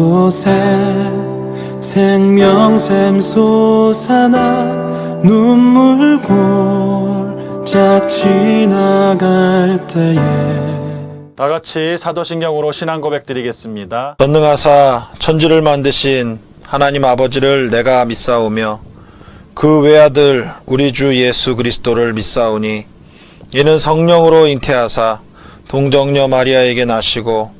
곳에 생명샘 솟아나 눈물 골짝 지나갈 때에 다 같이 사도신경으로 신앙 고백 드리겠습니다. 전능하사 천지를 만드신 하나님 아버지를 내가 믿사오며 그 외아들 우리 주 예수 그리스도를 믿사오니 이는 성령으로 잉태하사 동정녀 마리아에게 나시고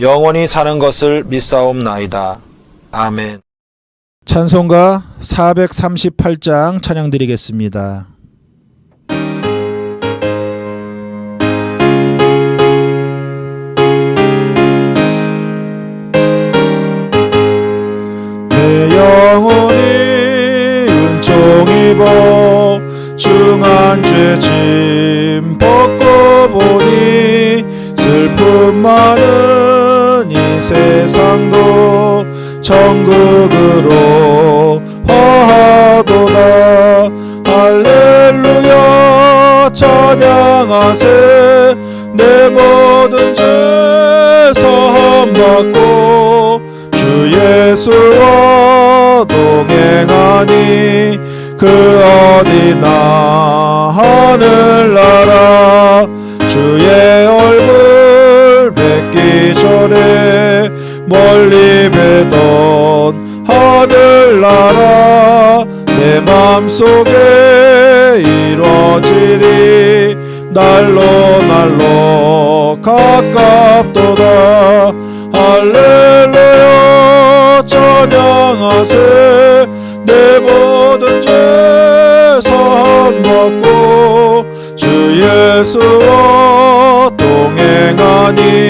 영원히 사는 것을 믿사옵나이다. 아멘. 찬송가 438장 찬양 드리겠습니다. 내 영혼이 은총 입어 중한 죄짐 벗고 보니 슬픔 많은 이 세상도 천국으로 화하도다. 할렐루야 찬양하세. 내 모든 죄 사함 받고 주 예수와 동행하니 그 어디나 하늘나라. 주의 얼굴 뵙기 전에 멀리 뵈던 하늘나라 내 맘속에 이루어지리 날로 날로 가깝도다. 할렐루야 찬양하세. 내 모든 죄 사함 받고 주 예수와 동행하니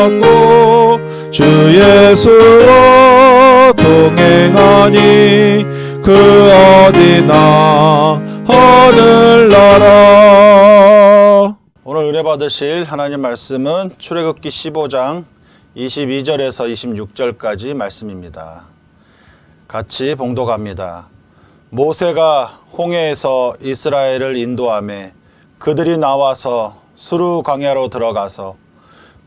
받고 주 예수와 동행하니 그 어디나 하늘나라 오늘 은혜 받으실 하나님 말씀은 출애굽기 15장 22절에서 26절까지 말씀입니다. 같이 봉독합니다. 모세가 홍해에서 이스라엘을 인도함에 그들이 나와서 수루 광야로 들어가서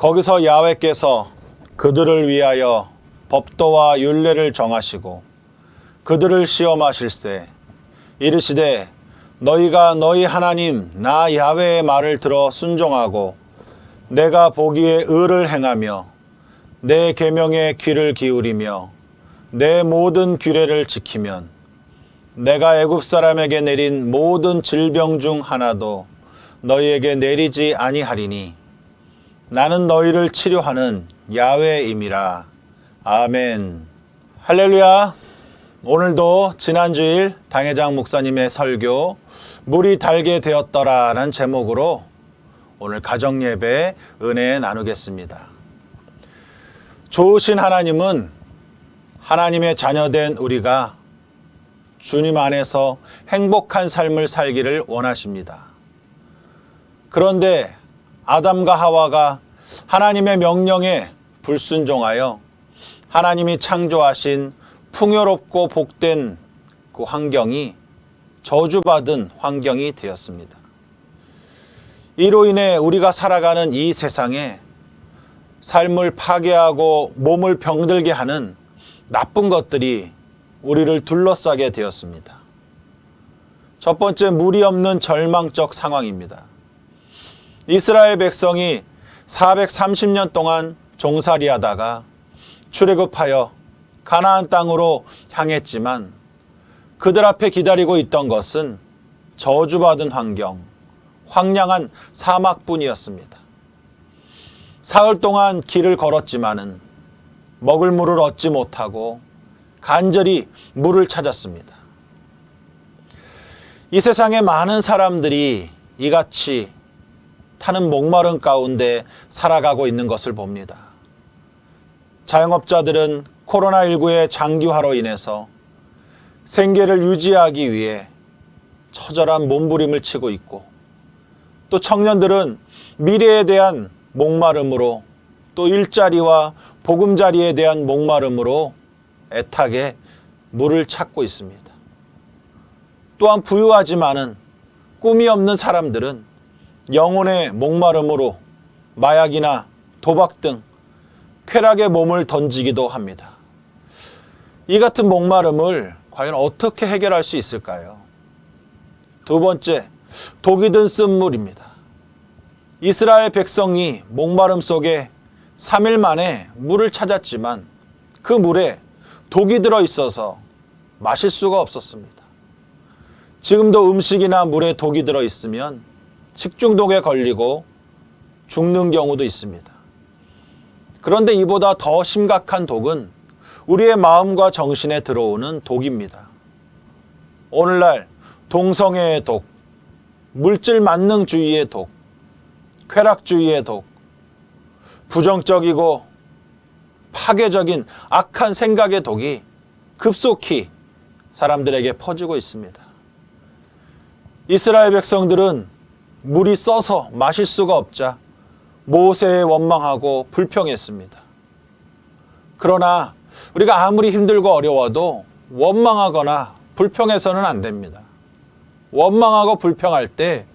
거기서 야훼께서 그들을 위하여 법도와 율례를 정하시고 그들을 시험하실세 이르시되 너희가 너희 하나님 나 야훼의 말을 들어 순종하고 내가 보기에 의를 행하며 내 계명에 귀를 기울이며 내 모든 규례를 지키면 내가 애굽 사람에게 내린 모든 질병 중 하나도 너희에게 내리지 아니하리니 나는 너희를 치료하는 야훼임이라 아멘 할렐루야 오늘도 지난주일 당회장 목사님의 설교 물이 달게 되었더라라는 제목으로 오늘 가정 예배 은혜 나누겠습니다. 좋으신 하나님은 하나님의 자녀된 우리가 주님 안에서 행복한 삶을 살기를 원하십니다. 그런데 아담과 하와가 하나님의 명령에 불순종하여 하나님이 창조하신 풍요롭고 복된 그 환경이 저주받은 환경이 되었습니다. 이로 인해 우리가 살아가는 이 세상에 삶을 파괴하고 몸을 병들게 하는 나쁜 것들이 우리를 둘러싸게 되었습니다. 첫 번째, 물이 없는 절망적 상황입니다. 이스라엘 백성이 430년 동안 종살이 하다가 출애굽하여 가나안 땅으로 향했지만 그들 앞에 기다리고 있던 것은 저주받은 환경, 황량한 사막뿐이었습니다. 사흘 동안 길을 걸었지만은 먹을 물을 얻지 못하고 간절히 물을 찾았습니다. 이 세상에 많은 사람들이 이같이 타는 목마른 가운데 살아가고 있는 것을 봅니다. 자영업자들은 코로나19의 장기화로 인해서 생계를 유지하기 위해 처절한 몸부림을 치고 있고 또 청년들은 미래에 대한 목마름으로 또 일자리와 보금자리에 대한 목마름으로 애타게 물을 찾고 있습니다. 또한 부유하지만은 꿈이 없는 사람들은 영혼의 목마름으로 마약이나 도박 등 쾌락의 몸을 던지기도 합니다. 이 같은 목마름을 과연 어떻게 해결할 수 있을까요? 두 번째, 독이 든 쓴물입니다. 이스라엘 백성이 목마름 속에 3일 만에 물을 찾았지만 그 물에 독이 들어 있어서 마실 수가 없었습니다. 지금도 음식이나 물에 독이 들어 있으면 식중독에 걸리고 죽는 경우도 있습니다. 그런데 이보다 더 심각한 독은 우리의 마음과 정신에 들어오는 독입니다. 오늘날 동성애의 독, 물질 만능주의의 독, 쾌락주의의 독, 부정적이고 파괴적인 악한 생각의 독이 급속히 사람들에게 퍼지고 있습니다. 이스라엘 백성들은 물이 써서 마실 수가 없자 모세에 원망하고 불평했습니다. 그러나 우리가 아무리 힘들고 어려워도 원망하거나 불평해서는 안 됩니다. 원망하고 불평할 때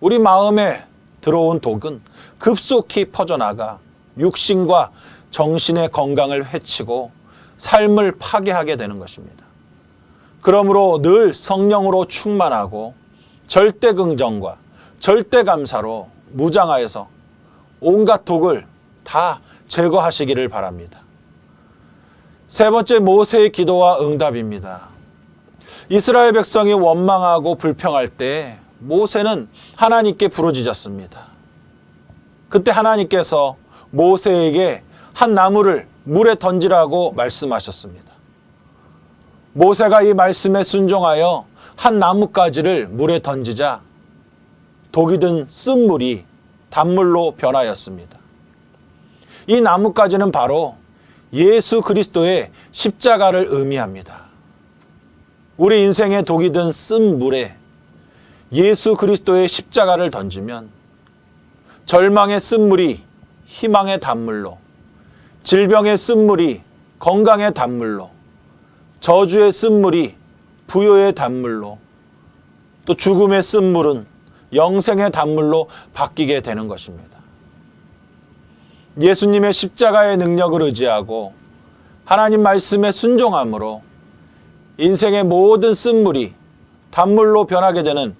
우리 마음에 들어온 독은 급속히 퍼져나가 육신과 정신의 건강을 해치고 삶을 파괴하게 되는 것입니다. 그러므로 늘 성령으로 충만하고 절대 긍정과 절대 감사로 무장하여서 온갖 독을 다 제거하시기를 바랍니다. 세 번째 모세의 기도와 응답입니다. 이스라엘 백성이 원망하고 불평할 때 모세는 하나님께 부르짖었습니다. 그때 하나님께서 모세에게 한 나무를 물에 던지라고 말씀하셨습니다. 모세가 이 말씀에 순종하여 한 나뭇가지를 물에 던지자 독이 든 쓴물이 단물로 변하였습니다. 이 나뭇가지는 바로 예수 그리스도의 십자가를 의미합니다. 우리 인생에 독이 든 쓴 물에 예수 그리스도의 십자가를 던지면 절망의 쓴물이 희망의 단물로, 질병의 쓴물이 건강의 단물로, 저주의 쓴물이 부요의 단물로, 또 죽음의 쓴물은 영생의 단물로 바뀌게 되는 것입니다. 예수님의 십자가의 능력을 의지하고 하나님 말씀에 순종함으로 인생의 모든 쓴물이 단물로 변하게 되는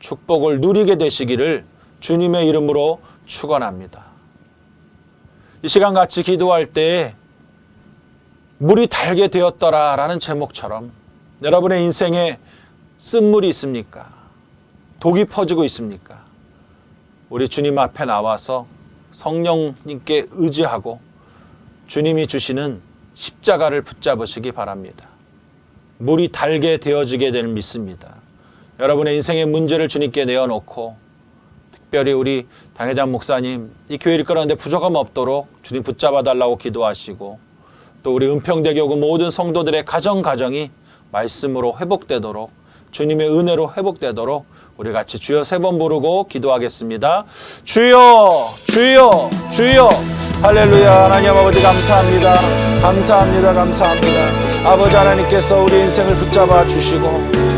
축복을 누리게 되시기를 주님의 이름으로 축원합니다. 이 시간 같이 기도할 때 물이 달게 되었더라라는 제목처럼 여러분의 인생에 쓴물이 있습니까? 독이 퍼지고 있습니까? 우리 주님 앞에 나와서 성령님께 의지하고 주님이 주시는 십자가를 붙잡으시기 바랍니다. 물이 달게 되어지게 될 믿습니다. 여러분의 인생의 문제를 주님께 내어놓고 특별히 우리 당회장 목사님 이 교회를 끌었는데 부족함 없도록 주님 붙잡아 달라고 기도하시고 또 우리 은평대교구 모든 성도들의 가정 가정이 말씀으로 회복되도록 주님의 은혜로 회복되도록 우리 같이 주여 세 번 부르고 기도하겠습니다. 주여, 주여, 주여. 할렐루야. 하나님 아버지 감사합니다. 감사합니다. 감사합니다. 아버지 하나님께서 우리 인생을 붙잡아 주시고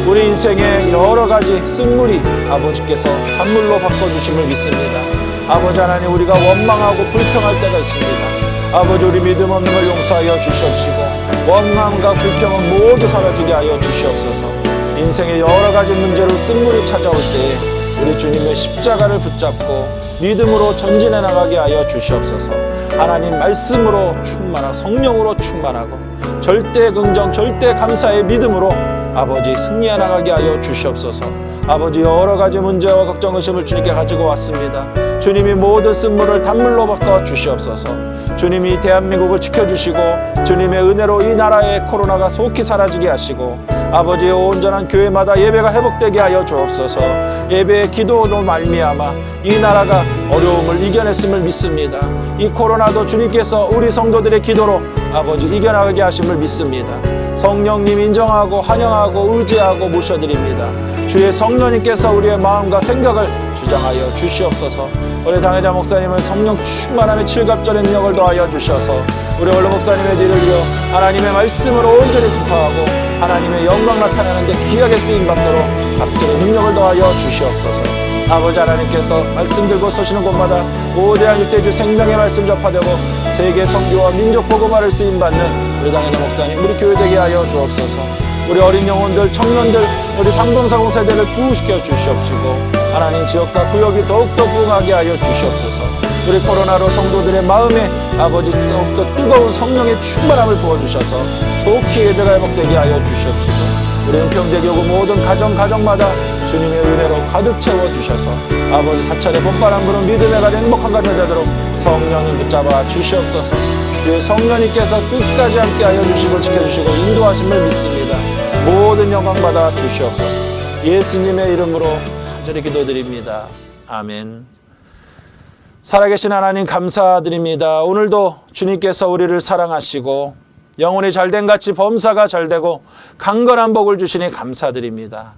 우리 인생의 여러 가지 쓴물이 아버지께서 단물로 바꿔주심을 믿습니다. 아버지 하나님 우리가 원망하고 불평할 때가 있습니다. 아버지 우리 믿음 없는 걸 용서하여 주시옵시고 원망과 불평은 모두 사라지게 하여 주시옵소서 인생의 여러 가지 문제로 쓴물이 찾아올 때에 우리 주님의 십자가를 붙잡고 믿음으로 전진해 나가게 하여 주시옵소서. 하나님 말씀으로 충만하고 성령으로 충만하고 절대 긍정 절대 감사의 믿음으로 아버지 승리해 나가게 하여 주시옵소서. 아버지 여러 가지 문제와 걱정 의심을 주님께 가지고 왔습니다. 주님이 모든 쓴물을 단물로 바꿔 주시옵소서. 주님이 대한민국을 지켜주시고 주님의 은혜로 이 나라의 코로나가 속히 사라지게 하시고 아버지의 온전한 교회마다 예배가 회복되게 하여 주옵소서. 예배의 기도로 말미암아 이 나라가 어려움을 이겨냈음을 믿습니다. 이 코로나도 주님께서 우리 성도들의 기도로 아버지 이겨나가게 하심을 믿습니다. 성령님 인정하고 환영하고 의지하고 모셔드립니다. 주의 성령님께서 우리의 마음과 생각을 주장하여 주시옵소서. 우리 당회자 목사님은 성령 충만함의 칠갑절의 능력을 더하여 주셔서 우리 원로 목사님의 뒤를 이어 하나님의 말씀으로 온전히 집파하고 하나님의 영광 나타내는 데 귀하게 쓰임 받도록 각들의 능력을 더하여 주시옵소서. 아버지 하나님께서 말씀 들고 서시는 곳마다 오대한 육대주 생명의 말씀 접하되고 세계 선교와 민족 복음화를 쓰임 받는 우리 당회자 목사님 우리 교회 되게 하여 주옵소서. 우리 어린 영혼들, 청년들, 우리 상동사공 세대를 부흥시켜 주시옵시고 하나님 지역과 구역이 더욱더 부흥하게 하여 주시옵소서. 우리 코로나로 성도들의 마음에 아버지 더욱더 뜨거운 성령의 충만함을 부어주셔서 속히 예배가 회복되게 하여 주시옵시고 우리 은평대교구 모든 가정 가정마다 주님의 은혜로 가득 채워 주셔서 아버지 사찰의 본바람 부는 믿음의 가정 행복한 가정 되도록 성령님 붙잡아 주시옵소서. 주의 성령님께서 끝까지 함께 하여 주시고 지켜주시고 인도하심을 믿습니다. 모든 영광 받아 주시옵소서. 예수님의 이름으로 간절히 기도드립니다. 아멘. 살아계신 하나님 감사드립니다. 오늘도 주님께서 우리를 사랑하시고 영혼이 잘된 같이 범사가 잘되고 강건한 복을 주시니 감사드립니다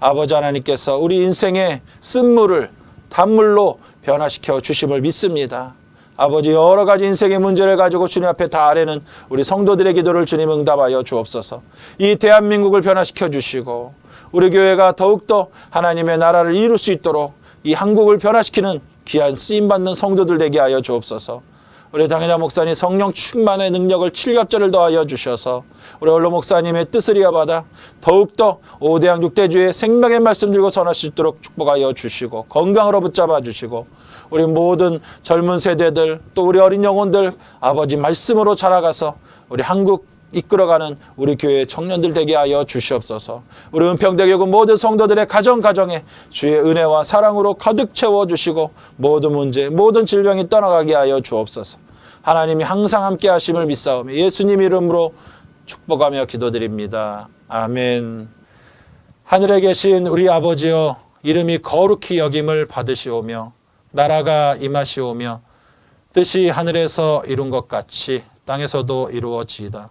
아버지 하나님께서 우리 인생의 쓴물을 단물로 변화시켜 주심을 믿습니다. 아버지 여러 가지 인생의 문제를 가지고 주님 앞에 다 아뢰는 우리 성도들의 기도를 주님 응답하여 주옵소서. 이 대한민국을 변화시켜 주시고 우리 교회가 더욱더 하나님의 나라를 이룰 수 있도록 이 한국을 변화시키는 귀한 쓰임 받는 성도들 되게 하여 주옵소서. 우리 당회자 목사님 성령 충만의 능력을 칠갑절을 더하여 주셔서 우리 원로 목사님의 뜻을 이어받아 더욱더 오대양 육대주의 생명의 말씀 들고 선할 수 있도록 축복하여 주시고 건강으로 붙잡아 주시고 우리 모든 젊은 세대들 또 우리 어린 영혼들 아버지 말씀으로 자라가서 우리 한국 이끌어가는 우리 교회 청년들 되게 하여 주시옵소서. 우리 은평대교구 모든 성도들의 가정 가정에 주의 은혜와 사랑으로 가득 채워 주시고 모든 문제, 모든 질병이 떠나가게 하여 주옵소서. 하나님이 항상 함께 하심을 믿사오며 예수님 이름으로 축복하며 기도드립니다. 아멘. 하늘에 계신 우리 아버지여 이름이 거룩히 여김을 받으시오며 나라가 임하시오며 뜻이 하늘에서 이룬 것 같이 땅에서도 이루어지이다.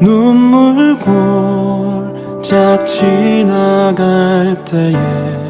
눈물 골짝 지나갈 때에